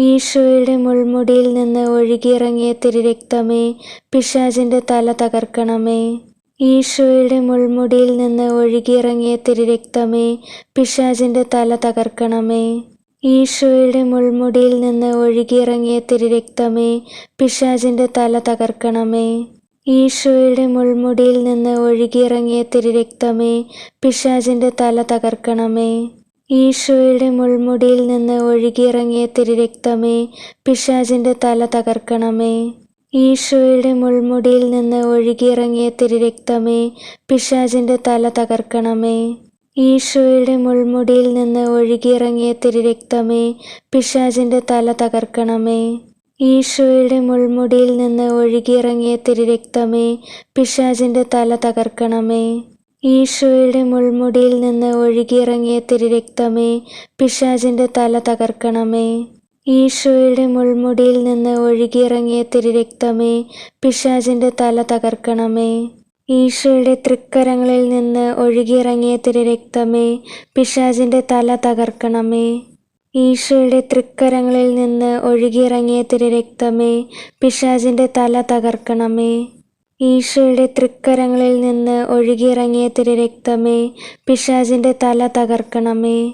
ഈശോയുടെ മുൾമുടിയിൽ നിന്ന് ഒഴുകിയിറങ്ങിയ തിരുരക്തമേ പിശാചിന്റെ തല തകർക്കണമേ. ഈശോയുടെ മുൾമുടിയിൽ നിന്ന് ഒഴുകിയിറങ്ങിയ തിരുരക്തമേ പിശാചിന്റെ തല തകർക്കണമേ. ഈശോയുടെ മുൾമുടിയിൽ നിന്ന് ഒഴുകിയിറങ്ങിയ തിരുരക്തമേ പിശാചിന്റെ തല തകർക്കണമേ. ഈശോയുടെ മുൾമുടിയിൽ നിന്ന് ഒഴുകിയിറങ്ങിയ തിരുരക്തമേ പിശാചിന്റെ തല തകർക്കണമേ. ഈശോയുടെ മുൾമുടിയിൽ നിന്ന് ഒഴുകിയിറങ്ങിയ തിരുരക്തമേ പിശാചിന്റെ തല തകർക്കണമേ. ഈശോയുടെ മുൾമുടിയിൽ നിന്ന് ഒഴുകിയിറങ്ങിയ തിരുരക്തമേ പിശാചിന്റെ തല തകർക്കണമേ. ഈശോയുടെ മുൾമുടിയിൽ നിന്ന് ഒഴുകിയിറങ്ങിയ തിരുരക്തമേ പിശാചിന്റെ തല തകർക്കണമേ. ഈശോയുടെ മുൾമുടിയിൽ നിന്ന് ഒഴുകിയിറങ്ങിയ തിരുരക്തമേ പിശാചിന്റെ തല തകർക്കണമേ. ഈശോയുടെ മുൾമുടിയിൽ നിന്ന് ഒഴുകിയിറങ്ങിയ തിരുരക്തമേ പിശാചിന്റെ തല തകർക്കണമേ. ഈശോയുടെ മുൾമുടിയിൽ നിന്ന് ഒഴുകിയിറങ്ങിയ തിരുരക്തമേ പിശാചിന്റെ തല തകർക്കണമേ. ഈശോയുടെ തൃക്കരങ്ങളിൽ നിന്ന് ഒഴുകിയിറങ്ങിയ തിരുരക്തമേ പിശാചിന്റെ തല തകർക്കണമേ. ഈശോയുടെ തൃക്കരങ്ങളിൽ നിന്ന് ഒഴുകിയിറങ്ങിയ തിരുരക്തമേ പിശാചിന്റെ തല തകർക്കണമേ. ഈശോയുടെ തൃക്കരങ്ങളിൽ നിന്ന് ഒഴുകിയിറങ്ങിയ തിരുരക്തമേ പിശാചിന്റെ തല തകർക്കണമേ.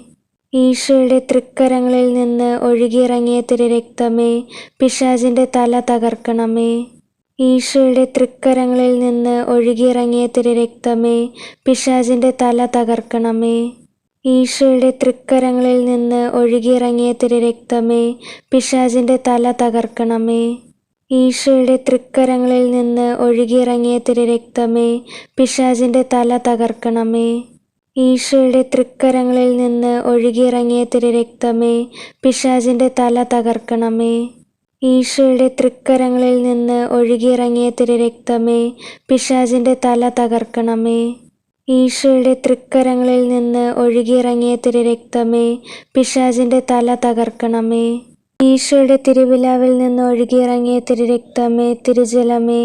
ഈശോയുടെ തൃക്കരങ്ങളിൽ നിന്ന് ഒഴുകിയിറങ്ങിയ തിരുരക്തമേ പിശാചിന്റെ തല തകർക്കണമേ. ഈശോയുടെ തൃക്കരങ്ങളിൽ നിന്ന് ഒഴുകിയിറങ്ങിയ തിരുരക്തമേ പിശാചിന്റെ തല തകർക്കണമേ. ഈശോയുടെ തൃക്കരങ്ങളിൽ നിന്ന് ഒഴുകിയിറങ്ങിയ തിരുരക്തമേ പിശാചിന്റെ തല തകർക്കണമേ. ഈശോയുടെ തൃക്കരങ്ങളിൽ നിന്ന് ഒഴുകിയിറങ്ങിയ തിരുരക്തമേ പിശാചിന്റെ തല തകർക്കണമേ. ഈശോയുടെ തൃക്കരങ്ങളിൽ നിന്ന് ഒഴുകിയിറങ്ങിയ തിരുരക്തമേ പിശാചിന്റെ തല തകർക്കണമേ. ഈശോയുടെ തൃക്കരങ്ങളിൽ നിന്ന് ഒഴുകിയിറങ്ങിയ തിരുരക്തമേ പിശാചിന്റെ തല തകർക്കണമേ. ഈശോയുടെ തൃക്കരങ്ങളിൽ നിന്ന് ഒഴുകിയിറങ്ങിയ തിരുരക്തമേ പിശാചിന്റെ തല തകർക്കണമേ. ഈശോയുടെ തിരുവിലാവിൽ നിന്ന് ഒഴുകിയിറങ്ങിയ തിരുരക്തമേ തിരുജലമേ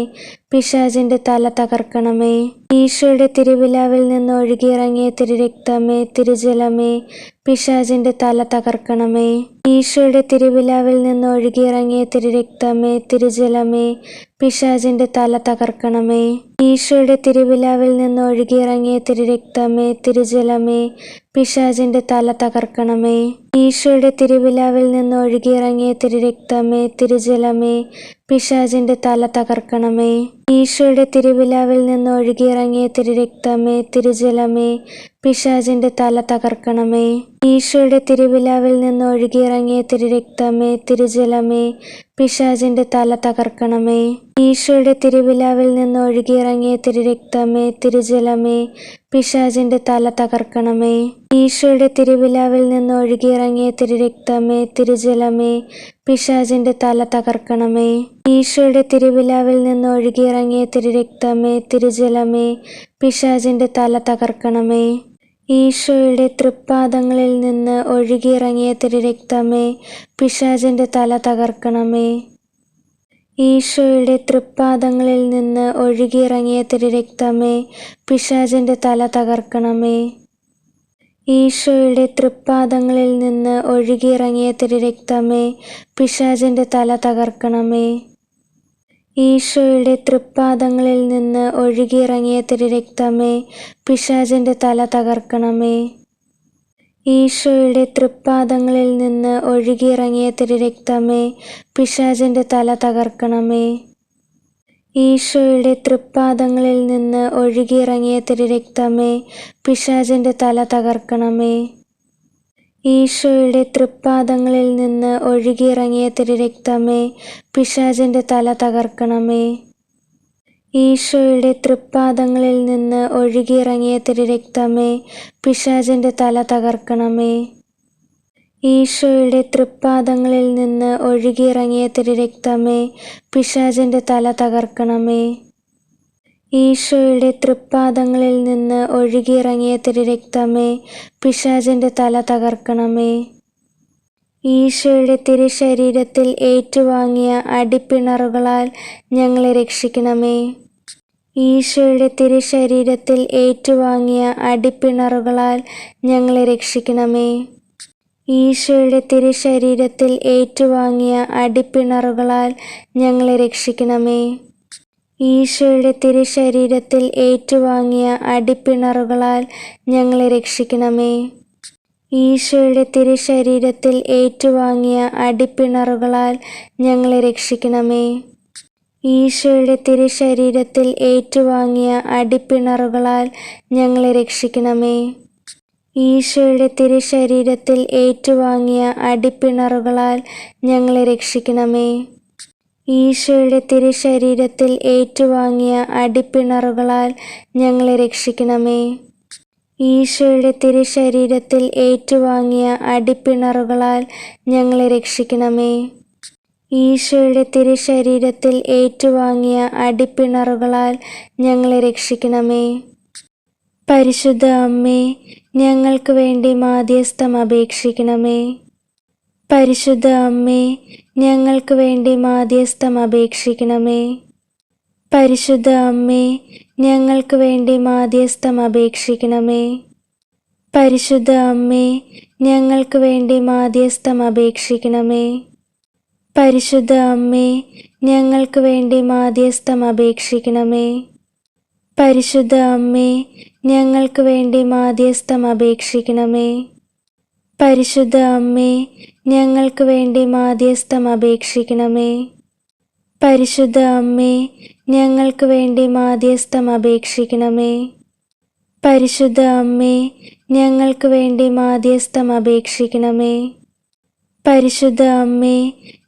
പിശാചിന്റെ തല തകർക്കണമേ. ഈശോയുടെ തിരുവിലാവിൽ നിന്ന് ഒഴുകിയിറങ്ങിയ തിരുരക്തമേ തിരുജലമേ പിശാചിന്റെ തല തകർക്കണമേ. ഈശോയുടെ തിരുവിലാവിൽ നിന്ന് ഒഴുകിയിറങ്ങിയ തിരുരക്തമേ തിരുജലമേ പിശാചിന്റെ തല തകർക്കണമേ. ഈശോയുടെ തിരുവിലാവിൽ നിന്ന് ഒഴുകിയിറങ്ങിയ തിരുരക്തമേ തിരുജലമേ പിശാചിന്റെ തല തകർക്കണമേ. ഈശോയുടെ തിരുവിലാവിൽ നിന്ന് ഒഴുകിയിറങ്ങിയ തിരുരക്തമേ തിരുജലമേ പിശാചിന്റെ തല തകർക്കണമേ. ഈശോയുടെ തിരുവിലാവിൽ നിന്ന് ഒഴുകിയിറങ്ങിയ തിരുരക്തമേ തിരുജലമേ പിശാചിന്റെ തല തകർക്കണമേ. ഈശോയുടെ തിരുവിലാവിൽ നിന്ന് ഒഴുകിയിറങ്ങിയ തിരുരക്തമേ തിരുജലമേ പിശാചിന്റെ തല തകർക്കണമേ. ഈശോയുടെ തിരുവിലാവിൽ നിന്ന് ഒഴുകിയിറങ്ങിയ തിരുരക്തമേ തിരുജലമേ പിശാചിന്റെ തല തകർക്കണമേ. ഈശോയുടെ തിരുവിലാവിൽ നിന്ന് ഒഴുകിയിറങ്ങിയ തിരുരക്തമേ തിരുജലമേ പിശാചിന്റെ തല തകർക്കണമേ. ഈശോയുടെ തിരുവിലാവിൽ നിന്ന് ഒഴുകിയിറങ്ങിയ തിരുരക്തമേ തിരുജലമേ പിശാചിന്റെ തല തകർക്കണമേ. ഈശോയുടെ തൃപ്പാദങ്ങളിൽ നിന്ന് ഒഴുകിയിറങ്ങിയ തിരുരക്തമേ പിശാചിന്റെ തല തകർക്കണമേ. ഈശോയുടെ തൃപ്പാദങ്ങളിൽ നിന്ന് ഒഴുകിയിറങ്ങിയ തിരുരക്തമേ പിശാചിന്റെ തല തകർക്കണമേ. ഈശോയുടെ തൃപ്പാദങ്ങളിൽ നിന്ന് ഒഴുകിയിറങ്ങിയ തിരുരക്തമേ പിശാചിന്റെ തല തകർക്കണമേ. ഈശോയുടെ തൃപ്പാദങ്ങളിൽ നിന്ന് ഒഴുകിയിറങ്ങിയ തിരുരക്തമേ പിശാചിന്റെ തല തകർക്കണമേ. ഈശോയുടെ തൃപ്പാദങ്ങളിൽ നിന്ന് ഒഴുകിയിറങ്ങിയ തിരുരക്തമേ പിശാചിന്റെ തല തകർക്കണമേ. ഈശോയുടെ തൃപ്പാദങ്ങളിൽ നിന്ന് ഒഴുകിയിറങ്ങിയ തിരുരക്തമേ പിശാചിന്റെ തല തകർക്കണമേ. ഈശോയുടെ തൃപ്പാദങ്ങളിൽ നിന്ന് ഒഴുകിയിറങ്ങിയ തിരുരക്തമേ പിശാചിന്റെ തല തകർക്കണമേ. ഈശോയുടെ തൃപ്പാദങ്ങളിൽ നിന്ന് ഒഴുകിയിറങ്ങിയ തിരുരക്തമേ പിശാചിന്റെ തല തകർക്കണമേ. ഈശോയുടെ തൃപ്പാദങ്ങളിൽ നിന്ന് ഒഴുകിയിറങ്ങിയ തിരുരക്തമേ പിശാചിന്റെ തല തകർക്കണമേ. ഈശോയുടെ തൃപ്പാദങ്ങളിൽ നിന്ന് ഒഴുകിയിറങ്ങിയ തിരുരക്തമേ പിശാചിന്റെ തല തകർക്കണമേ. ഈശോയുടെ തിരുശരീരത്തിൽ ഏറ്റുവാങ്ങിയ അടിപ്പിണറുകളാൽ ഞങ്ങളെ രക്ഷിക്കണമേ. ഈശോയുടെ തിരുശരീരത്തിൽ ഏറ്റുവാങ്ങിയ അടിപ്പിണറുകളാൽ ഞങ്ങളെ രക്ഷിക്കണമേ. ഈശോയുടെ തിരുശരീരത്തിൽ ഏറ്റുവാങ്ങിയ അടിപ്പിണറുകളാൽ ഞങ്ങളെ രക്ഷിക്കണമേ. ഈശോയുടെ തിരുശരീരത്തിൽ ഏറ്റുവാങ്ങിയ അടിപ്പിണറുകളാൽ ഞങ്ങളെ രക്ഷിക്കണമേ. ഈശോയുടെ തിരുശരീരത്തിൽ ഏറ്റുവാങ്ങിയ അടിപ്പിണറുകളാൽ ഞങ്ങളെ രക്ഷിക്കണമേ. ഈശോയുടെ തിരുശരീരത്തിൽ ഏറ്റുവാങ്ങിയ അടിപ്പിണറുകളാൽ ഞങ്ങളെ രക്ഷിക്കണമേ. ഈശോയുടെ തിരുശരീരത്തിൽ ഏറ്റുവാങ്ങിയ അടിപ്പിണറുകളാൽ ഞങ്ങളെ രക്ഷിക്കണമേ. ഈശോയുടെ തിരുശരീരത്തിൽ ഏറ്റുവാങ്ങിയ അടിപ്പിണറുകളാൽ ഞങ്ങളെ രക്ഷിക്കണമേ. ഈശോയുടെ തിരുശരീരത്തിൽ ഏറ്റുവാങ്ങിയ അടിപ്പിണറുകളാൽ ഞങ്ങളെ രക്ഷിക്കണമേ. ഈശോയുടെ തിരുശരീരത്തിൽ ഏറ്റുവാങ്ങിയ അടിപ്പിണറുകളാൽ ഞങ്ങളെ രക്ഷിക്കണമേ. പരിശുദ്ധ അമ്മേ ഞങ്ങൾക്ക് വേണ്ടി മാധ്യസ്ഥം അപേക്ഷിക്കണമേ. പരിശുദ്ധ അമ്മേ ഞങ്ങൾക്ക് വേണ്ടി മാധ്യസ്ഥം അപേക്ഷിക്കണമേ. പരിശുദ്ധ അമ്മേ ഞങ്ങൾക്ക് വേണ്ടി മാധ്യസ്ഥം അപേക്ഷിക്കണമേ. പരിശുദ്ധ അമ്മേ ഞങ്ങൾക്ക് വേണ്ടി മാധ്യസ്ഥം അപേക്ഷിക്കണമേ. പരിശുദ്ധ അമ്മേ ഞങ്ങൾക്ക് വേണ്ടി മാധ്യസ്ഥം അപേക്ഷിക്കണമേ. പരിശുദ്ധ അമ്മേ ഞങ്ങൾക്ക് വേണ്ടി മാധ്യസ്ഥം അപേക്ഷിക്കണമേ. പരിശുദ്ധ അമ്മേ ഞങ്ങൾക്ക് വേണ്ടി മാധ്യസ്ഥം അപേക്ഷിക്കണമേ. പരിശുദ്ധ അമ്മേ ഞങ്ങൾക്ക് വേണ്ടി മാധ്യസ്ഥം അപേക്ഷിക്കണമേ. പരിശുദ്ധ അമ്മേ ഞങ്ങൾക്ക് വേണ്ടി മാധ്യസ്ഥം അപേക്ഷിക്കണമേ. പരിശുദ്ധ അമ്മേ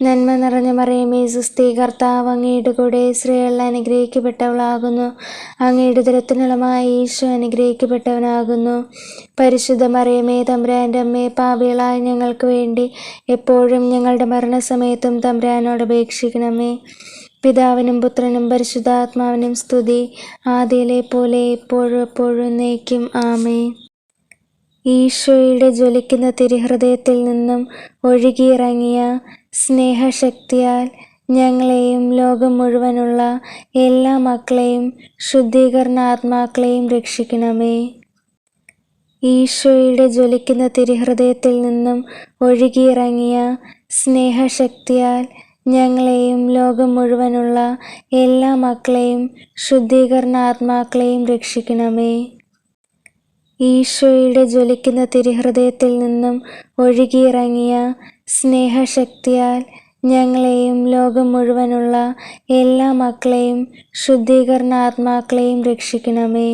നന്മ നിറഞ്ഞ മറിയമേ സുസ്ഥീ കർത്താവ് അങ്ങയുടെ കൂടെ സ്ത്രീകളിൽ അനുഗ്രഹിക്കപ്പെട്ടവളാകുന്നു. അങ്ങയുടെ ദുരത്തിനുളമായി ഈശോ അനുഗ്രഹിക്കപ്പെട്ടവനാകുന്നു. പരിശുദ്ധ മറിയമേ തമ്പ്രാന്റെ അമ്മേ പാപികളായ ഞങ്ങൾക്ക് വേണ്ടി എപ്പോഴും ഞങ്ങളുടെ മരണസമയത്തും തമ്പ്രാനോട് അപേക്ഷിക്കണമേ. പിതാവിനും പുത്രനും പരിശുദ്ധാത്മാവിനും സ്തുതി. ആദ്യയിലെ പോലെ എപ്പോഴും എപ്പോഴും നയിക്കും ആമേ ഈശോയുടെ ജ്വലിക്കുന്ന തിരുഹൃദയത്തിൽ നിന്നും ഒഴുകിയിറങ്ങിയ സ്നേഹശക്തിയാൽ ഞങ്ങളെയും ലോകം മുഴുവനുള്ള എല്ലാ മക്കളെയും ശുദ്ധീകരണ ആത്മാക്കളെയും രക്ഷിക്കണമേ. ഈശോയുടെ ജ്വലിക്കുന്ന തിരുഹൃദയത്തിൽ നിന്നും ഒഴുകിയിറങ്ങിയ സ്നേഹശക്തിയാൽ ഞങ്ങളെയും ലോകം മുഴുവനുള്ള എല്ലാ മക്കളെയും ശുദ്ധീകരണ ആത്മാക്കളെയും രക്ഷിക്കണമേ. ഈശോയുടെ ജ്വലിക്കുന്ന തിരുഹൃദയത്തിൽ നിന്നും ഒഴുകിയിറങ്ങിയ സ്നേഹശക്തിയാൽ ഞങ്ങളെയും ലോകം മുഴുവനുള്ള എല്ലാ മക്കളെയും ശുദ്ധീകരണ ആത്മാക്കളെയും രക്ഷിക്കണമേ.